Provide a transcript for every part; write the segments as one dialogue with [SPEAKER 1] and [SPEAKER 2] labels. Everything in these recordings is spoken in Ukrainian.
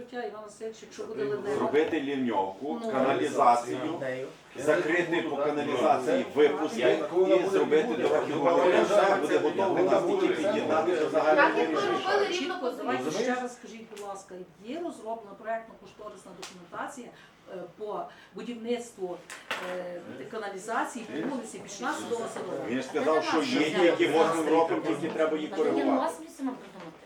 [SPEAKER 1] перекриття Івана Васильовича, якщо буде ледево.
[SPEAKER 2] Зробити лівньовку,
[SPEAKER 1] Ну.
[SPEAKER 2] каналізацію, закрити по каналізації, випустити і зробити дорогу. Все буде готово, у нас тільки під'єднати до
[SPEAKER 3] Так,
[SPEAKER 2] загальної
[SPEAKER 3] як ми
[SPEAKER 2] мережі.
[SPEAKER 3] робили рівно по
[SPEAKER 1] давайте ще раз скажіть, будь ласка, є розроблена проєктно-кошторисна документація е, по будівництву е, каналізації по вулиці Пічна Судова Садова?
[SPEAKER 2] Він ж сказав, що є які можна робимо, тільки треба їх коригувати.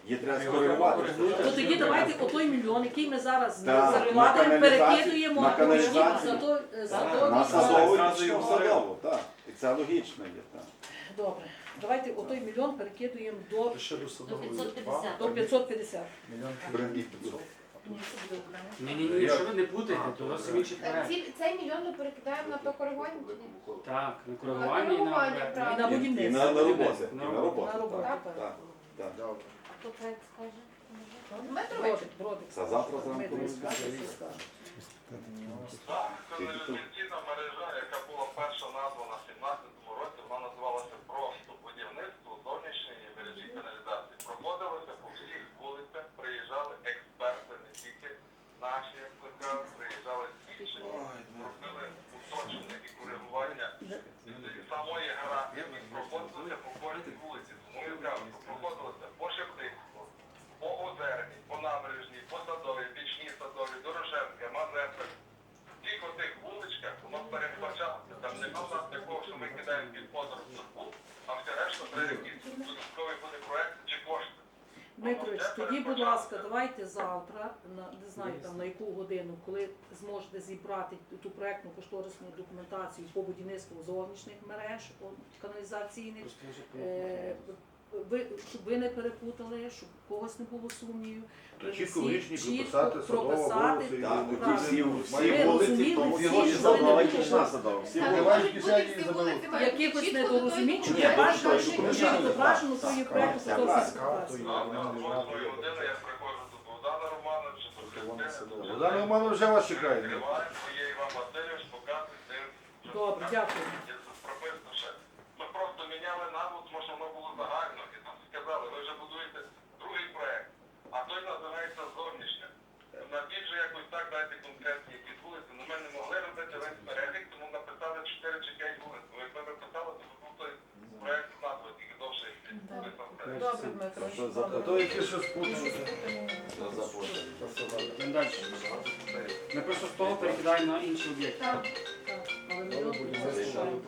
[SPEAKER 2] Є треба скоригувати.
[SPEAKER 1] То тоді давайте отой мільйон, який ми зараз
[SPEAKER 2] Так, на
[SPEAKER 1] закладаємо,
[SPEAKER 2] каналізацію-
[SPEAKER 1] перекидуємо
[SPEAKER 2] на
[SPEAKER 1] на
[SPEAKER 2] каналізацію.
[SPEAKER 1] за то за
[SPEAKER 2] На
[SPEAKER 1] то
[SPEAKER 2] садову
[SPEAKER 4] Зразу
[SPEAKER 2] і в садову, так. І це логічно є, так.
[SPEAKER 1] Добре. Давайте отой мільйон перекидуємо до,
[SPEAKER 5] Ще до садової.
[SPEAKER 6] 550.
[SPEAKER 1] до 550.
[SPEAKER 5] Мільйон
[SPEAKER 2] і-
[SPEAKER 1] Ні, це буде окремо.
[SPEAKER 4] Ні, ні, ні, що ви не путаєте, то зовсім інший
[SPEAKER 3] Е,
[SPEAKER 4] проект.
[SPEAKER 3] ці- Цей мільйон ми перекидаємо на то коригування?
[SPEAKER 4] Так, на коригування і на
[SPEAKER 3] коригування, правильно.
[SPEAKER 1] І на
[SPEAKER 2] І
[SPEAKER 1] будівництво.
[SPEAKER 2] на, на роботи. І
[SPEAKER 4] На.
[SPEAKER 3] Так.
[SPEAKER 1] так.
[SPEAKER 2] Так, так.
[SPEAKER 5] Добре.
[SPEAKER 6] А хто проект скаже?
[SPEAKER 1] Бродик.
[SPEAKER 2] Це завтра зранку
[SPEAKER 1] скаже.
[SPEAKER 7] Так, каналізаційна мережа, яка була перша названа в 17-му році, вона називалася просто будівництво зовнішньої мережі каналізації. Проводилося по всіх вулицях, приїжджали експерти, не тільки наші експерти, приїжджали збільшені, робили уточнення і коригування самої графіки, проводилося по кожній вулиці. Тому я кажу, що проходилося по Шептицьку, по Озерній, по набережній, по Садовій, Пічній Садовій, Дорошенка, Мазепи. Тих отих вуличках воно передбачалося. Там нема в нас такого, що ми кидаємо під позор в церкву, а все решта треба якийсь додатковий буде проект чи кошти.
[SPEAKER 1] Дмитрович, тоді, будь ласка, давайте завтра, на не знаю там на яку годину, коли зможете зібрати ту проектну кошторисну документацію по будівництву зовнішніх мереж каналізаційних. Е, ви, щоб ви не перепутали, щоб у когось не було сумнівів.
[SPEAKER 5] То чітко
[SPEAKER 1] Всі
[SPEAKER 5] в рішенні
[SPEAKER 1] чітко
[SPEAKER 5] прописати
[SPEAKER 1] прописати,
[SPEAKER 5] вулиця і
[SPEAKER 2] Так,
[SPEAKER 5] будь-
[SPEAKER 2] тоді всі,
[SPEAKER 1] Ми
[SPEAKER 2] всі вулиці,
[SPEAKER 1] розуміли,
[SPEAKER 2] тому
[SPEAKER 1] всі,
[SPEAKER 2] всі
[SPEAKER 1] що
[SPEAKER 2] задала
[SPEAKER 1] не
[SPEAKER 2] і
[SPEAKER 1] було.
[SPEAKER 2] пічна садова. Всі
[SPEAKER 3] Так,
[SPEAKER 2] вулиці.
[SPEAKER 3] Можуть бути всі вулиці, мають
[SPEAKER 1] Якихось
[SPEAKER 3] чітко
[SPEAKER 1] недорозумінь,
[SPEAKER 3] до
[SPEAKER 1] чи
[SPEAKER 3] тої
[SPEAKER 1] є
[SPEAKER 2] Ні,
[SPEAKER 1] бажано,
[SPEAKER 2] точно,
[SPEAKER 1] щоб
[SPEAKER 2] точно.
[SPEAKER 1] вже відображено
[SPEAKER 2] Так,
[SPEAKER 1] тої
[SPEAKER 2] так,
[SPEAKER 1] проекту
[SPEAKER 2] так,
[SPEAKER 1] кошторисної
[SPEAKER 2] так.
[SPEAKER 1] документації.
[SPEAKER 7] Завтра з 8 години я приходжу до Богдана Романовича, до Христини.
[SPEAKER 5] Богдан Романов вже вас чекає.
[SPEAKER 7] Відкриваю, бо є Іван Васильович, показує цим.
[SPEAKER 1] Добре, дякую.
[SPEAKER 7] Є тут прописано ще. Ми просто міняли назву, тому що воно було загально. І нам сказали, ви вже будуєте другий проект, а той називається зовнішня. Напіть же якось так дайте конкретні якісь вулиці. Ну ми не могли робити весь перелік, тому написали 4 чи 5 вулиць. Бо якби ми писали, то був той проект назви, тільки довше.
[SPEAKER 1] Добре, Дмитро.
[SPEAKER 5] А то які щось спутали.
[SPEAKER 4] Йдемо далі. Ми просто з того перекидаємо на інший об'єкт.
[SPEAKER 3] Так.
[SPEAKER 1] Залишаємо.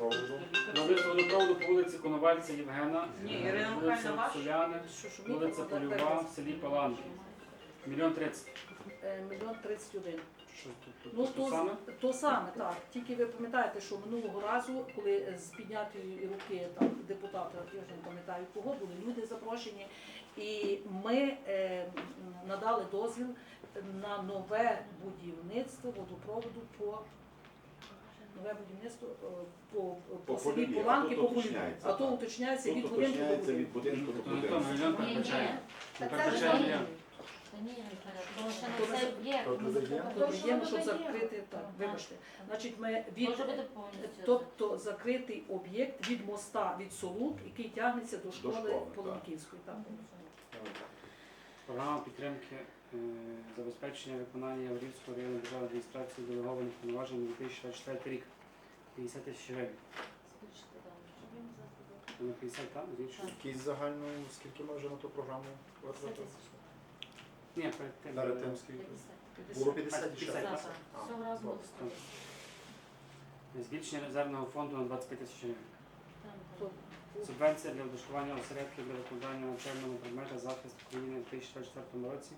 [SPEAKER 4] Новий водопроводу по вулиці Коновальця Євгена,
[SPEAKER 1] Ні, Ірина
[SPEAKER 4] вулиця
[SPEAKER 1] Михайлівна, ваш?
[SPEAKER 4] Соляни,
[SPEAKER 1] Що, що ми
[SPEAKER 4] вулиця Польова, в селі Паланки. Мільйон тридцять.
[SPEAKER 1] Е, Мільйон тридцять один.
[SPEAKER 4] Що тут, тут,
[SPEAKER 1] Ну то,
[SPEAKER 4] саме?
[SPEAKER 1] то саме, так. Тільки ви пам'ятаєте, що минулого разу, коли з піднятої руки там депутата, я вже не пам'ятаю кого, були люди запрошені, і ми е, м, надали дозвіл на нове будівництво водопроводу по нове будівництво е, по, по,
[SPEAKER 2] По
[SPEAKER 1] селі
[SPEAKER 2] а
[SPEAKER 1] Поланки
[SPEAKER 2] тут
[SPEAKER 1] по
[SPEAKER 2] уточняється,
[SPEAKER 1] А то
[SPEAKER 2] так.
[SPEAKER 1] уточняється
[SPEAKER 2] Тут
[SPEAKER 1] від будинку до
[SPEAKER 2] уточняється
[SPEAKER 1] будинку.
[SPEAKER 2] від будинку до будинку.
[SPEAKER 6] Ні, ні.
[SPEAKER 3] Так це
[SPEAKER 4] Передбачає
[SPEAKER 3] ж
[SPEAKER 4] мільйон.
[SPEAKER 6] Та ні, тому що на цей об'єкт
[SPEAKER 5] То
[SPEAKER 6] ми
[SPEAKER 5] додає?
[SPEAKER 6] закупимо.
[SPEAKER 1] Добре,
[SPEAKER 3] що
[SPEAKER 1] є, щоб закрити, так, вибачте. Значить, ми від,
[SPEAKER 6] Може бути повністю.
[SPEAKER 1] тобто закритий об'єкт від моста від Солук, який тягнеться до школи
[SPEAKER 2] школи, так.
[SPEAKER 1] Полонківської. Так.
[SPEAKER 4] Програма підтримки забезпечення виконання Яворівської районної державної адміністрації делегованих повноважень на 2024 рік. 50 тисяч гривень.
[SPEAKER 6] Збільшити, да. Щоб їм заходити.
[SPEAKER 4] На 50, так? Збільшує?
[SPEAKER 5] Якісь загально, скільки ми вже на ту програму
[SPEAKER 6] 50
[SPEAKER 5] витратили?
[SPEAKER 6] тисяч.
[SPEAKER 4] Ні, перед тим.
[SPEAKER 5] Перед
[SPEAKER 4] е,
[SPEAKER 5] тим скільки?
[SPEAKER 6] 50.
[SPEAKER 5] Було
[SPEAKER 4] А,
[SPEAKER 5] 50
[SPEAKER 4] 50.
[SPEAKER 5] ще.
[SPEAKER 6] Так,
[SPEAKER 4] так.
[SPEAKER 6] так.
[SPEAKER 5] А,
[SPEAKER 6] Цього разу буде
[SPEAKER 5] добре.
[SPEAKER 6] 100.
[SPEAKER 4] Збільшення резервного фонду на 25 тисяч гривень.
[SPEAKER 6] Там,
[SPEAKER 4] Субвенція для облаштування осередків для викладання навчального предмета захист України у 2024 році.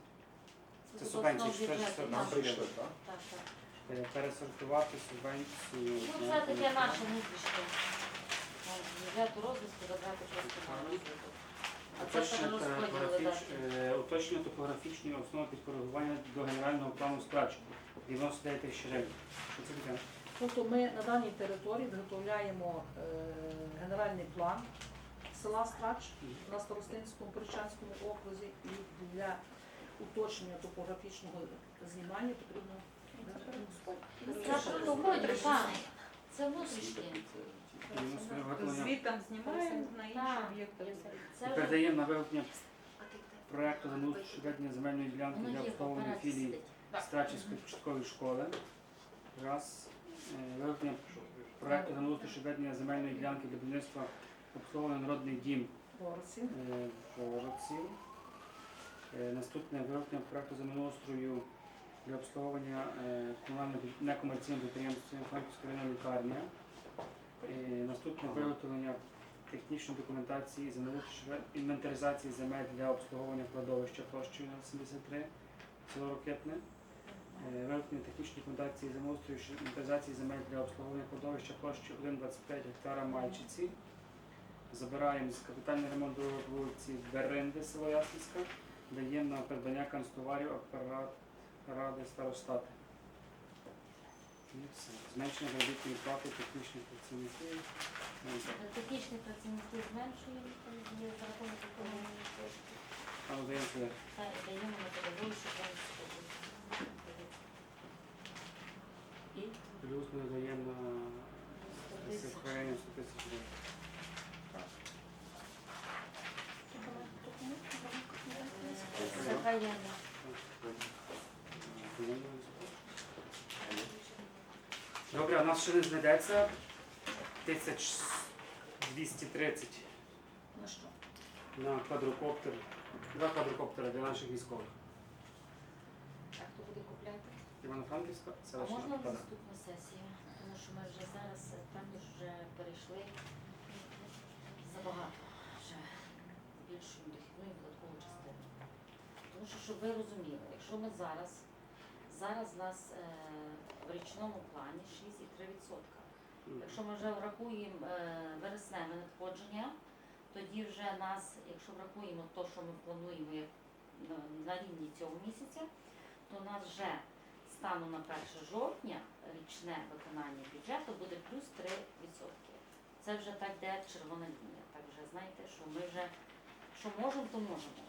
[SPEAKER 4] Це субвенції, що ж це
[SPEAKER 5] Нам прийшли, так?
[SPEAKER 6] Так, так.
[SPEAKER 4] Е, Пересортувати субвенцію.
[SPEAKER 6] Ну, це таке наше нутрішнє. Бюджету розвитку забрати просто на розвиток. А це
[SPEAKER 4] е, уточнення топографічної основи підкоригування до генерального плану складчику. 99 тисяч гривень. Що це таке?
[SPEAKER 1] Тобто ми на даній території виготовляємо е, генеральний план села Страч на Старостинському Порічанському окрузі і для уточнення топографічного знімання потрібно
[SPEAKER 6] Це
[SPEAKER 4] мусимо виготовлення-
[SPEAKER 8] Звітом знімаємо на інші об'єкти.
[SPEAKER 4] Передаємо на виготовлення проекту замовлення земельної ділянки для обслуговування філії. Страчівської початкової школи. Раз. Е, Виготовлення проекту замовлення щодо земельної ділянки для будівництва обслуговування народний дім. Е, Вородців. Е, Наступне виготовлення проекту землеустрою для обслуговування е, комунального некомерційного підприємства Франківської районної лікарня. Е, Наступне виготовлення технічної документації щодо інвентаризації земель для обслуговування кладовища площею 73 село Рокетне. Е, Виготовлення технічної документації землеустрою щодо інвентаризації земель для обслуговування кладовища площею 1,25 гектара Мальчиці. Забираємо з капітальний ремонт дороги вулиці Беренди, село Ясницька. Даємо на придбання канцтоварів апарат ради старостати. Зменшення заробітної плати технічних працівників. Ну.
[SPEAKER 6] Технічні працівники зменшуємо є за рахунок економії коштів.
[SPEAKER 4] А ну, даємо
[SPEAKER 6] на щоб вони
[SPEAKER 1] І
[SPEAKER 4] Плюс ми даємо на
[SPEAKER 6] 100
[SPEAKER 4] 100 тисяч гривень.
[SPEAKER 6] Хай.
[SPEAKER 4] Добре, а нас ще не знайдеться 1230
[SPEAKER 1] на що?
[SPEAKER 4] на квадрокоптер. Два квадрокоптери для наших військових.
[SPEAKER 6] А хто буде купляти?
[SPEAKER 4] Івано-Франківська,
[SPEAKER 6] А
[SPEAKER 4] селищна
[SPEAKER 6] можна на
[SPEAKER 4] рада.
[SPEAKER 6] наступну сесію? Тому що ми вже зараз е, там вже перейшли забагато. Вже збільшуємо дохідну і видаткову частину. Тому що, щоб ви розуміли, якщо ми зараз, зараз у нас е, в річному плані 6,3%. Якщо ми вже врахуємо е, вересневе надходження, тоді вже нас, якщо врахуємо те, що ми плануємо як на, рівні цього місяця, то у нас вже станом на 1 жовтня річне виконання бюджету буде плюс 3%. Це вже так де червона лінія. Так вже знаєте, що ми вже що можемо, то можемо.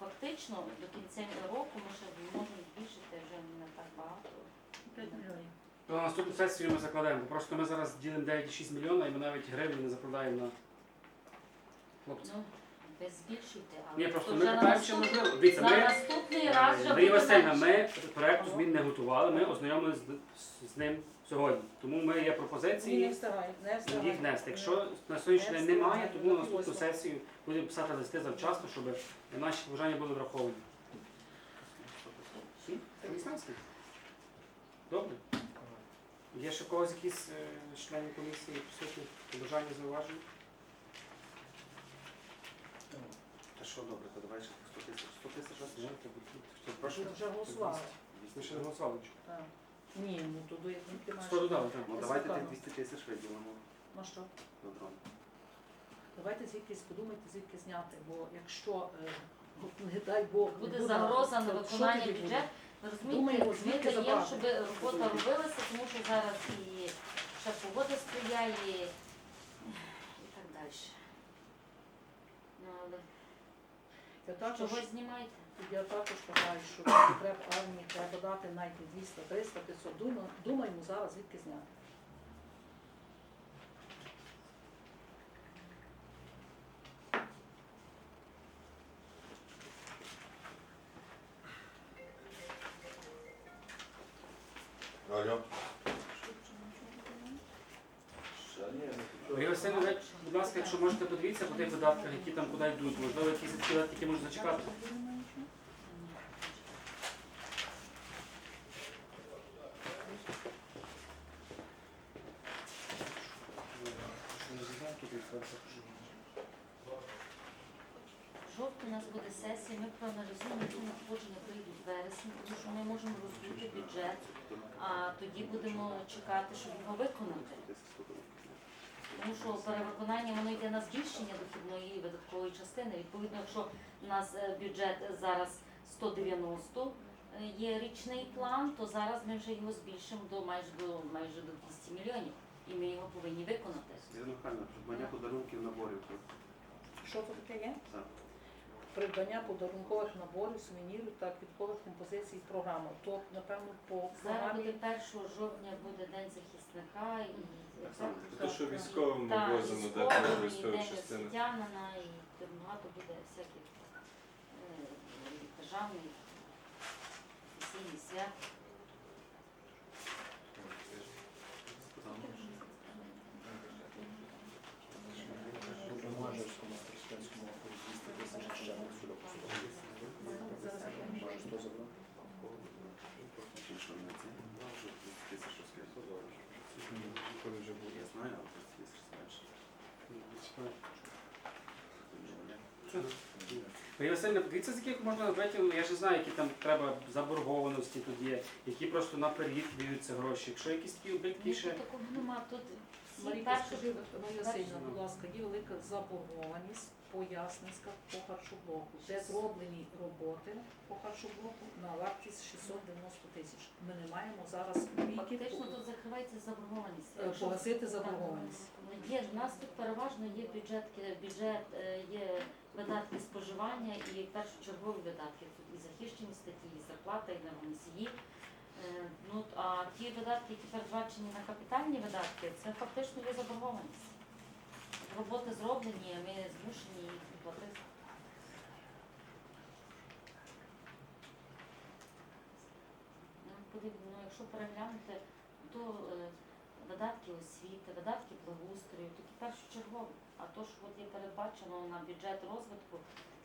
[SPEAKER 6] Фактично до кінця року ми ще можемо збільшити вже не так багато.
[SPEAKER 1] 5 мільйонів.
[SPEAKER 4] То на наступну сесію ми закладаємо. Просто ми зараз ділимо 9,6 мільйона і ми навіть гривень не закладаємо на хлопців.
[SPEAKER 6] Ну, ви збільшуйте, але
[SPEAKER 4] Ні, просто
[SPEAKER 6] то
[SPEAKER 4] ми
[SPEAKER 6] вже на
[SPEAKER 4] питаємо, чи
[SPEAKER 6] наступ-
[SPEAKER 4] можливо. Дивіться,
[SPEAKER 6] на
[SPEAKER 4] ми,
[SPEAKER 6] наступний раз вже
[SPEAKER 4] Марія
[SPEAKER 6] буде
[SPEAKER 4] Васильівна,
[SPEAKER 6] менше.
[SPEAKER 4] ми проекту змін не готували, ми ознайомилися з, з ним сьогодні. Тому ми є
[SPEAKER 1] Ні, не
[SPEAKER 4] пропозиції
[SPEAKER 1] встигають, не
[SPEAKER 4] їх
[SPEAKER 1] встигають.
[SPEAKER 4] нести. Якщо на сьогоднішній день
[SPEAKER 1] Не
[SPEAKER 4] немає, тому на наступну сесію будемо писати листи завчасно, щоб наші побажання були враховані. Всі? Добре. Є ще когось якісь е, членів комісії присутні побажання, зауваження?
[SPEAKER 2] Та що добре, то давай ще 100 тисяч. 100 тисяч вже.
[SPEAKER 4] буде. Прошу?
[SPEAKER 1] Ми вже голосували.
[SPEAKER 4] Ми ще не голосували. нічого.
[SPEAKER 1] Так. Ні, ну то до ти маєш.
[SPEAKER 4] Сто додали, так.
[SPEAKER 2] Ну давайте тих 200 тисяч виділимо
[SPEAKER 1] На що?
[SPEAKER 2] на дрон.
[SPEAKER 1] Давайте звідкись подумайте, звідки зняти, бо якщо, е, от не дай Бог, не
[SPEAKER 6] Буде загроза на
[SPEAKER 1] то що
[SPEAKER 6] виконання
[SPEAKER 1] тоді буде?
[SPEAKER 6] бюджету. Ви
[SPEAKER 1] Думаємо,
[SPEAKER 6] ми
[SPEAKER 1] звідки
[SPEAKER 6] даємо,
[SPEAKER 1] забрати?
[SPEAKER 6] щоб робота робилася, тому що зараз і ще погода сприяє і так далі. Ну, але
[SPEAKER 1] Я також,
[SPEAKER 6] чого знімаєте?
[SPEAKER 1] я також вважаю, що потреб армії треба дати навіть 200, 300, 500. Думаємо, думаємо зараз, звідки зняти.
[SPEAKER 5] Алло.
[SPEAKER 4] Марія Васильівна, будь ласка, якщо можете по тих видатках, які там куди йдуть, можливо, якісь ці видатки, можна зачекати.
[SPEAKER 6] В жовтні у нас буде сесія, ми проаналізуємо, які надходження прийдуть вересні, тому що ми можемо роздути бюджет, а тоді будемо чекати, щоб його виконати. Тому що перевиконання воно йде на збільшення дохідної видаткової частини. Відповідно, якщо у нас е, бюджет зараз 190 е, є річний план, то зараз ми вже його збільшимо до майже до майже до 200 мільйонів, і ми його повинні виконати.
[SPEAKER 2] Ірина придбання подарунків наборів.
[SPEAKER 1] Що це таке є?
[SPEAKER 2] Так.
[SPEAKER 1] Придбання подарункових наборів, сувенірів та квіткових композицій програми. То, напевно, по
[SPEAKER 6] Зараз буде 1 жовтня буде День захисника і
[SPEAKER 2] Так
[SPEAKER 8] що військовим ми
[SPEAKER 6] Так,
[SPEAKER 8] возимо,
[SPEAKER 6] да,
[SPEAKER 8] військові,
[SPEAKER 6] коли
[SPEAKER 8] військова
[SPEAKER 6] йде і багато буде всяких е, державних офіційних е, свят.
[SPEAKER 4] Марія Васильівна, подивіться, з яких можна набрати, ну, я ж не знаю, які там треба заборгованості тут є, які просто наперед даються гроші. Якщо якісь такі
[SPEAKER 6] Ні,
[SPEAKER 4] ще.
[SPEAKER 6] такого нема. Тут Марія
[SPEAKER 1] скажи, Марія Васильівна, будь ласка, є велика заборгованість по ясницьках по харчоблоку, де зроблені роботи по харчоблоку на вартість 690 тисяч. Ми не маємо зараз копійки
[SPEAKER 6] Фактично тут закривається заборгованість.
[SPEAKER 1] е, погасити заборгованість.
[SPEAKER 6] Є, в нас тут переважно є бюджетки, бюджет, е, є видатки споживання і першочергові видатки. Тут і захищені статті, і зарплата, і енергоносії. Е, Ну, а ті видатки, які передбачені на капітальні видатки, це фактично є заборгованість. Роботи зроблені, а ми змушені їх платити. Ну, ну, якщо переглянути, то е, видатки освіти, видатки благоустрою, такі першочергові. А то, що от є передбачено на бюджет розвитку,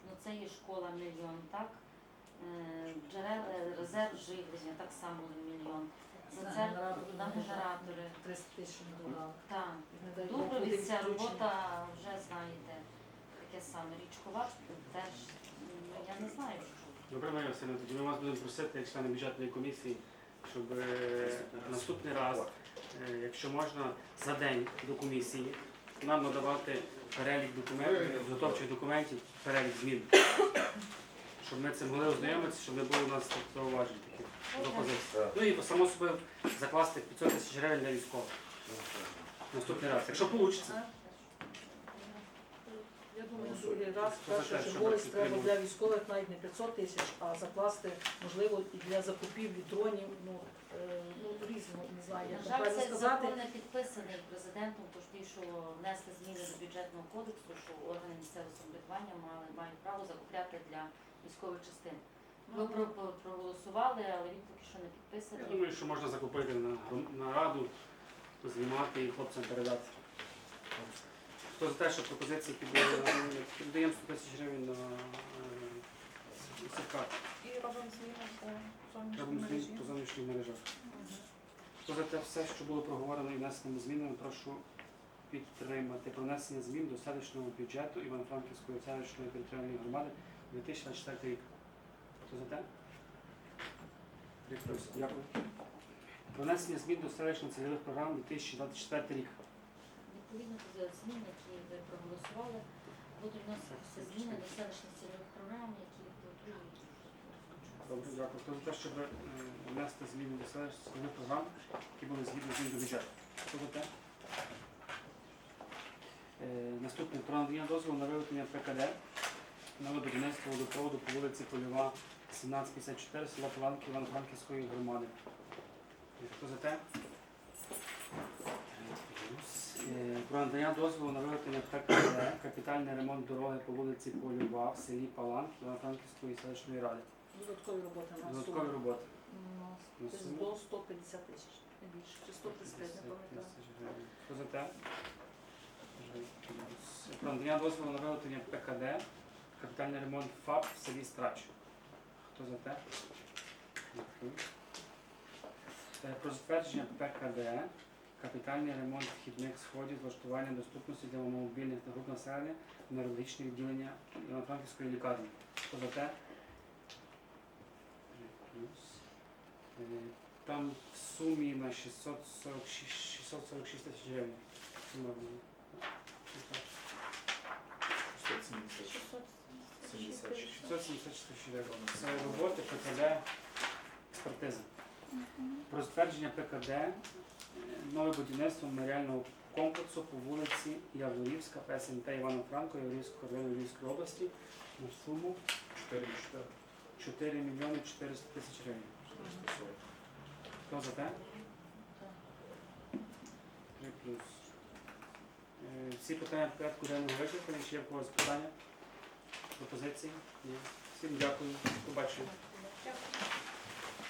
[SPEAKER 6] ну це є школа мільйон, так? Е, Джерел, е, резерв живлення, так само мільйон. За це на генератори.
[SPEAKER 1] 300 тисяч не додали.
[SPEAKER 6] Так.
[SPEAKER 1] Буде
[SPEAKER 6] Дубровиця робота вже знаєте, таке саме. Річкова теж, ну я не знаю, що.
[SPEAKER 4] Добре, Марія Васильівна, тоді ми вас будемо просити, як члени бюджетної комісії, щоб е, наступний раз, е, якщо можна, за день до комісії нам надавати перелік документів, підготовчих документів, перелік змін. Щоб ми цим могли ознайомитися, щоб не було у нас зауважень таких пропозицій. Ну і само собою закласти 500 тисяч гривень для військових. Наступний раз, якщо вийде.
[SPEAKER 1] Я думаю, другий раз
[SPEAKER 4] за те,
[SPEAKER 1] перше
[SPEAKER 4] щоб
[SPEAKER 1] черговість треба для військових навіть не 500 тисяч, а закласти, можливо, і для закупівлі дронів, ну, е, ну різно, не знаю,
[SPEAKER 6] На
[SPEAKER 1] як
[SPEAKER 6] жаль,
[SPEAKER 1] правильно
[SPEAKER 6] цей
[SPEAKER 1] сказати.
[SPEAKER 6] закон не підписаний президентом, тож ті, що внесли зміни до бюджетного кодексу, що органи місцевого самоврядування мали мають право закупляти для військових частин. Ми про- про- проголосували, але він поки що не
[SPEAKER 4] Я
[SPEAKER 6] підписаний.
[SPEAKER 4] думаю, що можна закупити на, на раду, знімати і хлопцям передати. Хто за те, що пропозиції піддаємо 100 тисяч гривень на е, сірка,
[SPEAKER 3] І робимо зміни по зовнішній
[SPEAKER 4] робимо
[SPEAKER 3] мережі.
[SPEAKER 4] зміни по зовнішніх мережах. Хто за те все, що було проговорено і внесеними змінами, прошу підтримати про внесення змін до селищного бюджету Івано-Франківської селищної територіальної громади 2024 рік. Хто за те? Дякую. Про внесення змін до селищних цільових програм 2024 рік.
[SPEAKER 6] Відповідно до змін, які ви проголосували, будуть вноситися зміни до селищних цільових програм, які готують.
[SPEAKER 4] Добре, дякую. Хто за те, щоб е, внести зміни до селищних цільових програм, які були згідно змін до бюджету? Хто за те? Е, Наступне про надання дозволу на виготовлення ПКД на будівництво водопроводу по вулиці Польова, 1754, села Паланки Івано-Франківської громади. Хто за те? Про надання дозволу на виготовлення ПКД, капітальний ремонт дороги по вулиці Польова в селі Паланки Івано-Франківської селищної ради.
[SPEAKER 1] Додаткові роботи на
[SPEAKER 4] Додаткові
[SPEAKER 1] суму.
[SPEAKER 4] роботи.
[SPEAKER 1] Ну, десь
[SPEAKER 4] суму?
[SPEAKER 1] до 150 тисяч, не більше, чи 135, не пам'ятаю.
[SPEAKER 4] Хто за те? Про надання дозволу на виготовлення ПКД, капітальний ремонт ФАП в селі Страч. Хто за те? Дякую. Е, Про затвердження ПКД, капітальний ремонт вхідних сходів, влаштування доступності для мобільних та груп населення в неврологічне відділення Івано-Франківської лікарні. Хто за те? Е, Там в сумі на 646, 646 тисяч гривень. Буде. Ну, 676 тисяч гривень. Це роботи, ПКД, експертиза. Про затвердження ПКД, е, нове будівництво меморіального комплексу по вулиці Яворівська, ПСНТ Івана Франко, Яворівського району Львівської області на суму 4 мільйони 400 тисяч гривень. Хто за те? Три плюс. Е, Всі питання в порядку денного вичерпані. Чи є в когось питання? Пропозиції? Ні. Всім дякую. Побачення.